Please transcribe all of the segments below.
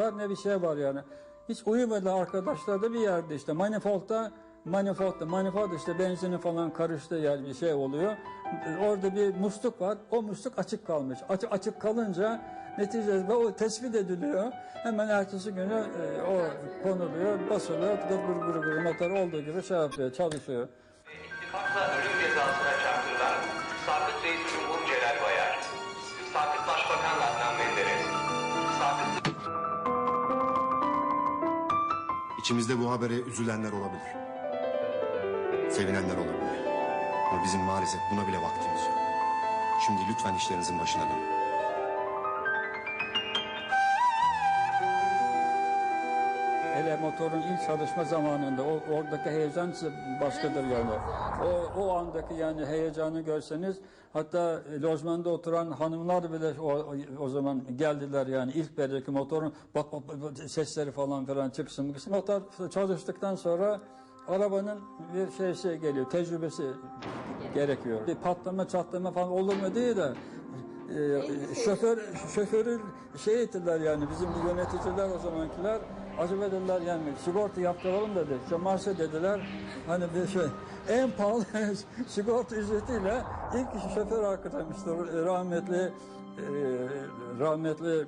var ne bir şey var yani. Hiç uyumadı arkadaşlar da bir yerde işte manifoldda manifoldda manifold işte benzini falan karıştığı yer bir şey oluyor. Orada bir musluk var. O musluk açık kalmış. Açık, açık kalınca neticede o tespit ediliyor. Hemen ertesi günü e, o konuluyor, basılıyor. Gır gır gır gır motor olduğu gibi şey yapıyor, çalışıyor. İttifakla ölüm İçimizde bu habere üzülenler olabilir. Sevinenler olabilir. Ama bizim maalesef buna bile vaktimiz yok. Şimdi lütfen işlerinizin başına dönün. Hele motorun ilk çalışma zamanında o oradaki heyecan başkadır yani. O o andaki yani heyecanı görseniz hatta lojmanda oturan hanımlar bile o, o zaman geldiler yani ilk belki motorun bak, bak, bak, sesleri falan filan çıksın. Motor çalıştıktan sonra arabanın bir şeysi geliyor, tecrübesi gerekiyor. Bir patlama çatlama falan olur mu diye de e, şoför şoförü şey ettiler yani bizim bu yöneticiler o zamankiler acaba dediler yani sigorta yaptıralım dedi. Şomarse dediler hani bir şey en pahalı sigorta ücretiyle ilk şoför arkadaşımızdır rahmetli e, rahmetli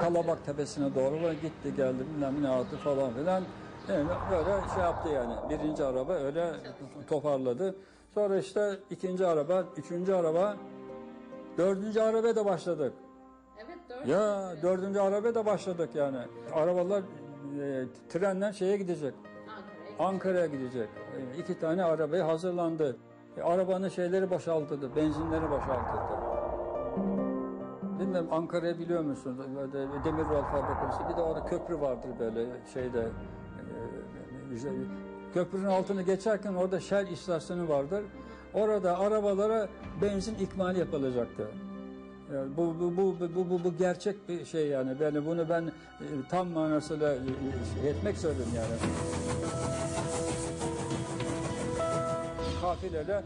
Kalabak tepesine doğru ve gitti geldi bilmem ne yaptı falan filan. Yani böyle şey yaptı yani. Birinci araba öyle toparladı. Sonra işte ikinci araba, üçüncü araba, dördüncü arabaya da başladık. Evet dört. Ya dördüncü arabaya da başladık yani. Arabalar e, trenle şeye gidecek. Ankara'ya gidecek. E, iki tane arabaya hazırlandı. E, arabanın şeyleri boşaltıldı, benzinleri boşaltıldı. Bilmem Ankara'yı biliyor musunuz? Böyle Demiryol fabrikası. Bir de orada köprü vardır böyle şeyde. e, işte köprünün altını geçerken orada Shell istasyonu vardır. Orada arabalara benzin ikmali yapılacaktı. Yani bu, bu, bu, bu, bu, bu gerçek bir şey yani. Yani bunu ben e, tam manasıyla e, etmek istedim yani. Kafileyle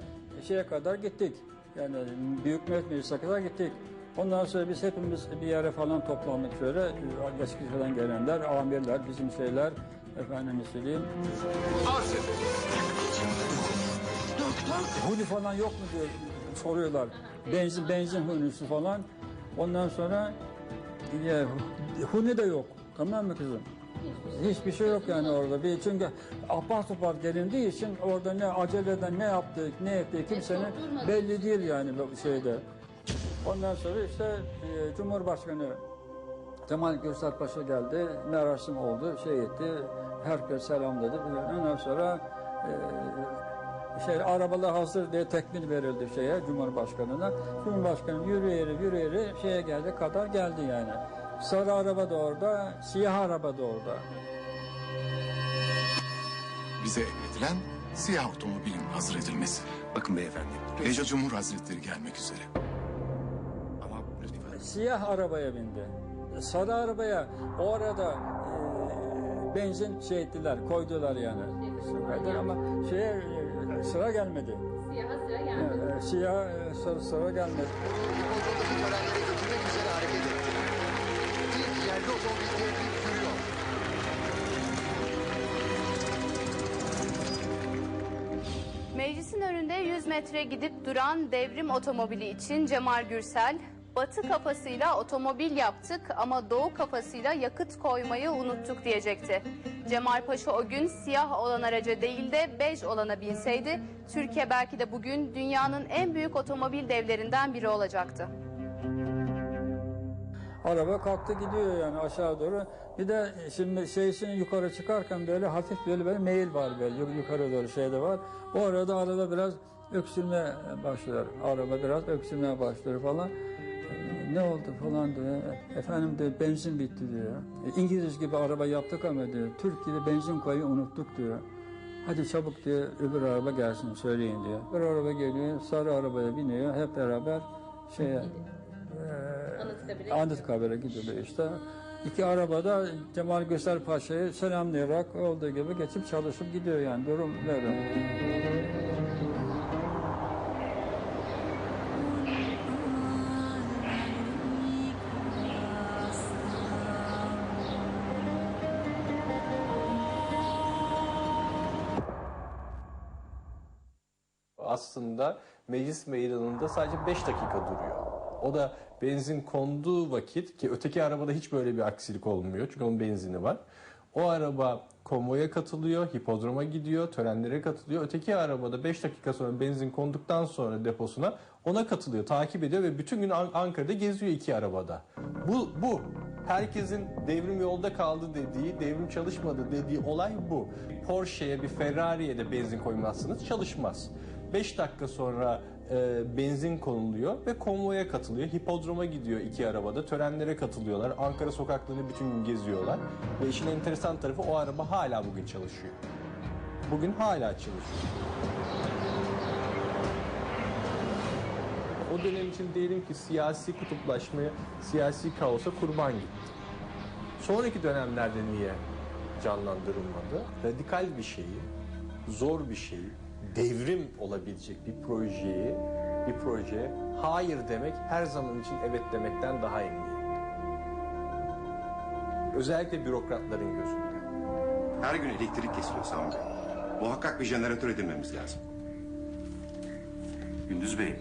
şeye kadar gittik. Yani Büyük Millet Meclisi'ne kadar gittik. Ondan sonra biz hepimiz bir yere falan toplandık şöyle. Eskişehir'den gelenler, amirler, bizim şeyler, efendim söyleyeyim. Huni falan yok mu diyor soruyorlar. Benzin benzin hunisi falan. Ondan sonra ya, huni de yok. Tamam mı kızım? Hiçbir şey yok yani orada. Bir çünkü apar topar gelindiği için orada ne aceleden ne yaptık, ne ettik kimsenin belli değil yani şeyde. Ondan sonra işte e, Cumhurbaşkanı Kemal Gürsel Paşa geldi, merasim oldu, şey etti, herkes selamladı. Ondan sonra e, şey arabalar hazır diye tekmil verildi şeye Cumhurbaşkanı'na. Cumhurbaşkanı yürüyerek yürüyerek şeye geldi kadar geldi yani. Sarı araba da orada, siyah araba da orada. Bize emredilen siyah otomobilin hazır edilmesi. Bakın beyefendi. Reca Cumhur Hazretleri gelmek üzere. Ama lütfen. Siyah arabaya bindi. Sarı arabaya o arada e, benzin şey ettiler, koydular yani. Ama şeye sıra gelmedi. Siyaha sıra geldi. E, siyah e, sarı sıra gelmedi. Oradaki törenlere götürmek üzere hareket etti. İlk yerli otomobil tehdit sürüyor. Meclisin önünde 100 metre gidip duran devrim otomobili için Cemal Gürsel, batı kafasıyla otomobil yaptık ama doğu kafasıyla yakıt koymayı unuttuk diyecekti. Cemal Paşa o gün siyah olan araca değil de bej olana binseydi, Türkiye belki de bugün dünyanın en büyük otomobil devlerinden biri olacaktı. Araba kalktı gidiyor yani aşağı doğru. Bir de şimdi şeysini yukarı çıkarken böyle hafif böyle böyle meyil var böyle yuk- yukarı doğru şeyde var. O arada araba biraz öksürmeye başlıyor. Araba biraz öksürmeye başlıyor falan. Ne oldu falan diyor. Efendim de benzin bitti diyor. E, İngiliz gibi araba yaptık ama diyor. Türkiye'de benzin koymayı unuttuk diyor. Hadi çabuk diyor öbür araba gelsin söyleyin diyor. Bir araba geliyor sarı arabaya biniyor hep beraber şeye Anıtkabir'e Anıtkabir'e gidiyor işte. İki arabada Cemal Göster Paşa'yı selamlayarak olduğu gibi geçip çalışıp gidiyor yani durum böyle. Aslında meclis meydanında sadece 5 dakika duruyor. O da benzin konduğu vakit ki öteki arabada hiç böyle bir aksilik olmuyor çünkü onun benzini var. O araba konvoya katılıyor, hipodroma gidiyor, törenlere katılıyor. Öteki arabada 5 dakika sonra benzin konduktan sonra deposuna ona katılıyor, takip ediyor ve bütün gün An- Ankara'da geziyor iki arabada. Bu, bu. Herkesin devrim yolda kaldı dediği, devrim çalışmadı dediği olay bu. Porsche'ye bir Ferrari'ye de benzin koymazsınız çalışmaz. 5 dakika sonra e, benzin konuluyor ve konvoya katılıyor. Hipodroma gidiyor iki arabada. Törenlere katılıyorlar. Ankara sokaklarını bütün gün geziyorlar. Ve işin enteresan tarafı o araba hala bugün çalışıyor. Bugün hala çalışıyor. O dönem için diyelim ki siyasi kutuplaşmaya, siyasi kaosa kurban gitti. Sonraki dönemlerde niye canlandırılmadı? Radikal bir şeyi, zor bir şeyi, devrim olabilecek bir projeyi, bir projeye hayır demek her zaman için evet demekten daha emniyetli. Özellikle bürokratların gözünde. Her gün elektrik kesiliyor Sami Bey. Muhakkak bir jeneratör edinmemiz lazım. Gündüz Bey,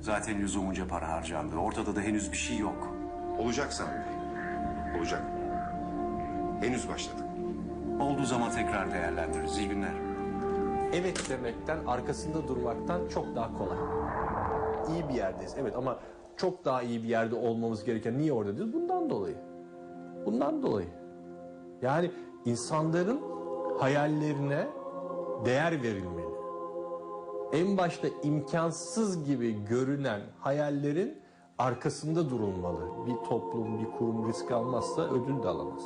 zaten lüzumunca para harcandı. Ortada da henüz bir şey yok. Olacak Sami Bey. Olacak. Henüz başladık. Olduğu zaman tekrar değerlendiririz. İyi günler. Evet demekten, arkasında durmaktan çok daha kolay. İyi bir yerdeyiz evet ama çok daha iyi bir yerde olmamız gereken niye orada diyoruz? Bundan dolayı. Bundan dolayı. Yani insanların hayallerine değer verilmeli. En başta imkansız gibi görünen hayallerin arkasında durulmalı. Bir toplum, bir kurum risk almazsa ödül de alamaz.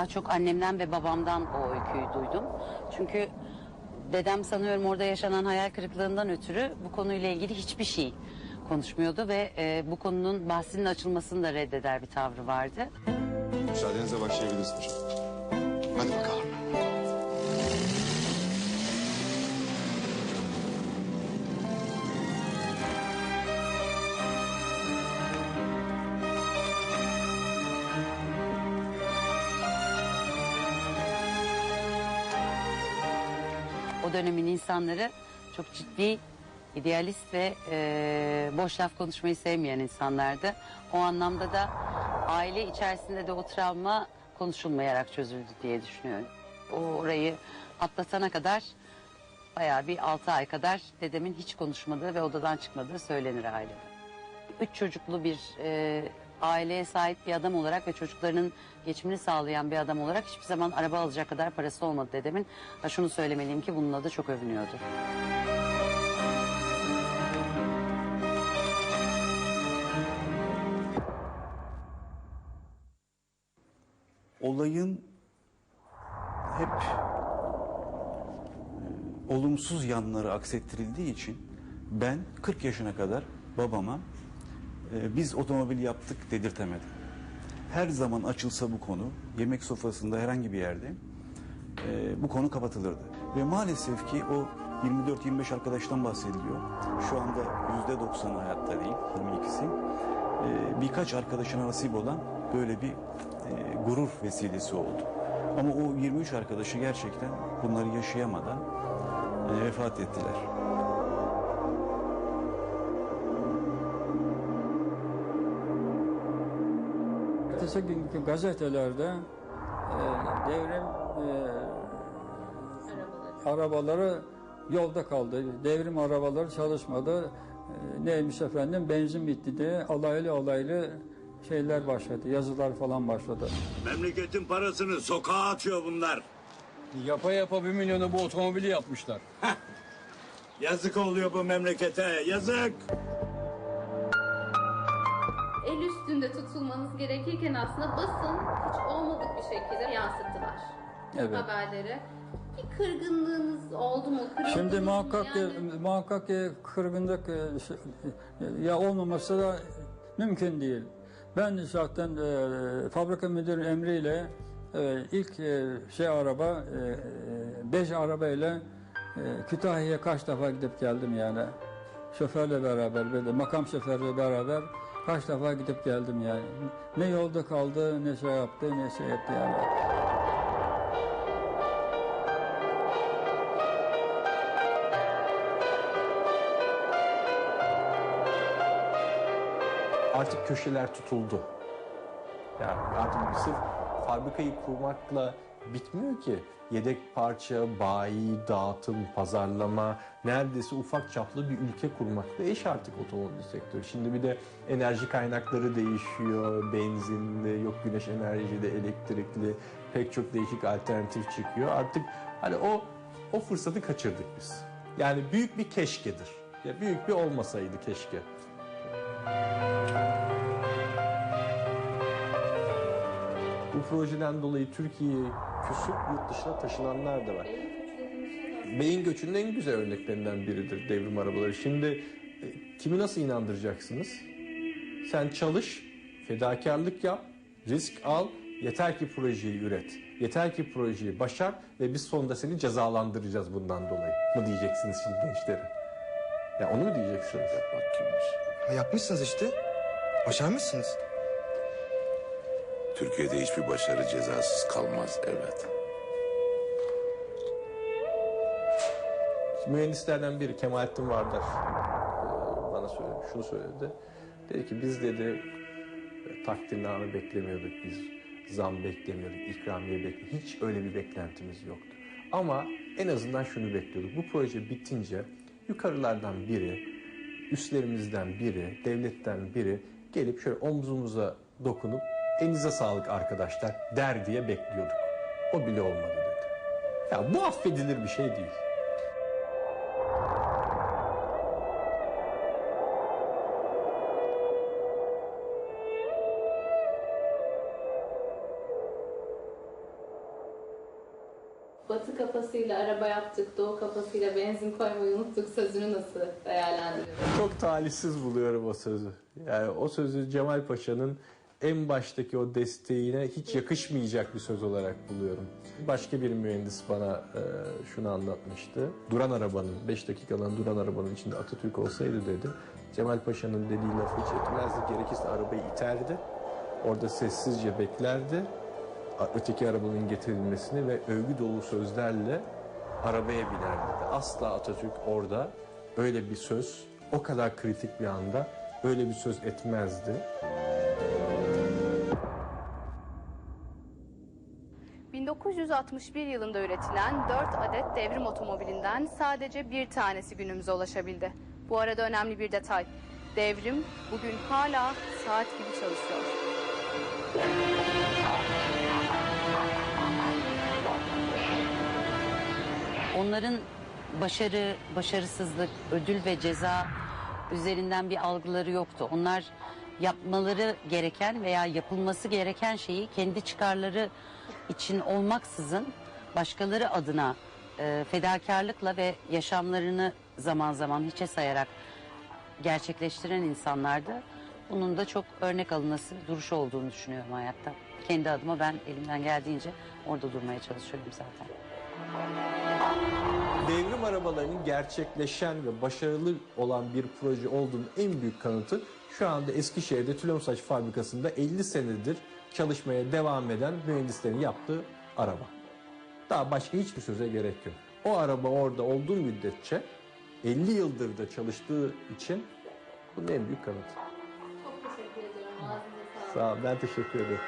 Daha çok annemden ve babamdan o öyküyü duydum. Çünkü dedem sanıyorum orada yaşanan hayal kırıklığından ötürü bu konuyla ilgili hiçbir şey konuşmuyordu ve e, bu konunun bahsinin açılmasını da reddeder bir tavrı vardı. Müsaadenizle başlayabiliriz hocam. Hadi bakalım. Dönemin insanları çok ciddi, idealist ve e, boş laf konuşmayı sevmeyen insanlardı. O anlamda da aile içerisinde de o travma konuşulmayarak çözüldü diye düşünüyorum. O orayı atlatana kadar bayağı bir altı ay kadar dedemin hiç konuşmadığı ve odadan çıkmadığı söylenir ailede. Üç çocuklu bir e, aileye sahip bir adam olarak ve çocuklarının geçimini sağlayan bir adam olarak hiçbir zaman araba alacak kadar parası olmadı dedemin. Ha şunu söylemeliyim ki bununla da çok övünüyordu. olayın hep e, olumsuz yanları aksettirildiği için ben 40 yaşına kadar babama e, biz otomobil yaptık dedirtemedim. Her zaman açılsa bu konu yemek sofrasında herhangi bir yerde e, bu konu kapatılırdı. Ve maalesef ki o 24-25 arkadaştan bahsediliyor. Şu anda %90'ı hayatta değil, 22'si. E, birkaç arkadaşına nasip olan böyle bir e, gurur vesilesi oldu. Ama o 23 arkadaşı gerçekten bunları yaşayamadan e, vefat ettiler. Ertesi günkü gazetelerde e, devrim e, arabaları yolda kaldı. Devrim arabaları çalışmadı. E, neymiş efendim benzin bitti diye alaylı alaylı şeyler başladı. Yazılar falan başladı. Memleketin parasını sokağa atıyor bunlar. Yapa yapa bir milyonu bu otomobili yapmışlar. Yazık oluyor bu memlekete, yazık. Gerekirken aslında basın hiç olmadık bir şekilde yansıttılar. Evet. Haberleri. Bir kırgınlığınız oldu mu? Kırıldınız Şimdi muhakkak ki, Yani muhakkak ki kırgınlık e, şey- ya olmaması da mümkün değil. Ben zaten e, fabrika müdürü emriyle e, ilk e, şey araba e, beş arabayla e, Kütahya'ya kaç defa gidip geldim yani. şoförle beraber böyle makam şoförle beraber kaç defa gidip geldim yani. Ne yolda kaldı ne şey yaptı ne şey etti yani. Artık köşeler tutuldu. Yani artık sırf fabrikayı kurmakla bitmiyor ki. Yedek parça, bayi, dağıtım, pazarlama, neredeyse ufak çaplı bir ülke kurmakla eş artık otomobil sektörü. Şimdi bir de enerji kaynakları değişiyor, benzinli, yok güneş enerjili, elektrikli, pek çok değişik alternatif çıkıyor. Artık hani o o fırsatı kaçırdık biz. Yani büyük bir keşkedir. Ya büyük bir olmasaydı keşke. Bu projeden dolayı Türkiye'ye küsüp yurt dışına taşınanlar da var. Beyin göçünün en güzel örneklerinden biridir devrim arabaları. Şimdi e, kimi nasıl inandıracaksınız? Sen çalış, fedakarlık yap, risk al, yeter ki projeyi üret. Yeter ki projeyi başar ve biz sonunda seni cezalandıracağız bundan dolayı. Mı diyeceksiniz şimdi gençlere? Ya onu mu diyeceksiniz? Bak kimmiş. Ha, yapmışsınız işte. Başarmışsınız. Türkiye'de hiçbir başarı cezasız kalmaz evlat. Mühendislerden biri Kemalettin Vardar e, bana söyledi, şunu söyledi. Dedi ki biz dedi e, takdirname beklemiyorduk biz. Zam beklemiyorduk, ikramiye beklemiyorduk. Hiç öyle bir beklentimiz yoktu. Ama en azından şunu bekliyorduk. Bu proje bitince yukarılardan biri, üstlerimizden biri, devletten biri gelip şöyle omzumuza dokunup elinize sağlık arkadaşlar der diye bekliyorduk. O bile olmadı dedi. Ya bu affedilir bir şey değil. Batı kafasıyla araba yaptık, doğu kafasıyla benzin koymayı unuttuk sözünü nasıl değerlendiriyorsunuz? Çok talihsiz buluyorum o sözü. Yani o sözü Cemal Paşa'nın en baştaki o desteğine hiç yakışmayacak bir söz olarak buluyorum. Başka bir mühendis bana e, şunu anlatmıştı. Duran arabanın, 5 dakikalığına duran arabanın içinde Atatürk olsaydı dedi. Cemal Paşa'nın dediği lafı hiç etmezdi. Gerekirse arabayı iterdi. Orada sessizce beklerdi. Öteki arabanın getirilmesini ve övgü dolu sözlerle arabaya binerdi. Asla Atatürk orada öyle bir söz, o kadar kritik bir anda öyle bir söz etmezdi. ...1961 yılında üretilen 4 adet devrim otomobilinden sadece bir tanesi günümüze ulaşabildi. Bu arada önemli bir detay. Devrim bugün hala saat gibi çalışıyor. Onların başarı, başarısızlık, ödül ve ceza üzerinden bir algıları yoktu. Onlar yapmaları gereken veya yapılması gereken şeyi kendi çıkarları için olmaksızın başkaları adına e, fedakarlıkla ve yaşamlarını zaman zaman hiçe sayarak gerçekleştiren insanlardı. Bunun da çok örnek alınası bir duruş olduğunu düşünüyorum hayatta. Kendi adıma ben elimden geldiğince orada durmaya çalışıyorum zaten. Devrim arabalarının gerçekleşen ve başarılı olan bir proje olduğunun en büyük kanıtı şu anda Eskişehir'de Tülomsaç fabrikasında 50 senedir çalışmaya devam eden mühendislerin yaptığı araba. Daha başka hiçbir söze gerek yok. O araba orada olduğu müddetçe 50 yıldır da çalıştığı için bunun en büyük kanıtı. Çok teşekkür ediyorum. Ağzınıza sağlık. Sağ ol, ben teşekkür ederim.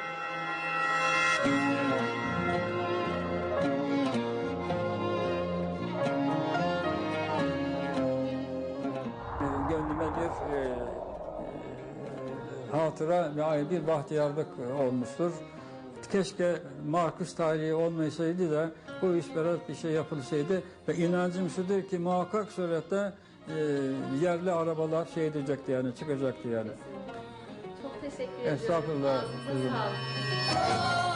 Hatıra ve bir bahtiyarlık olmuştur. Keşke Markus tarihi olmasaydı da bu iş biraz bir şey yapılsaydı ve inancım şudur ki muhakkak surette e, yerli arabalar şey edecekti yani çıkacaktı yani. Çok teşekkür ediyorum. Estağfurullah. Ağzınıza sağlık.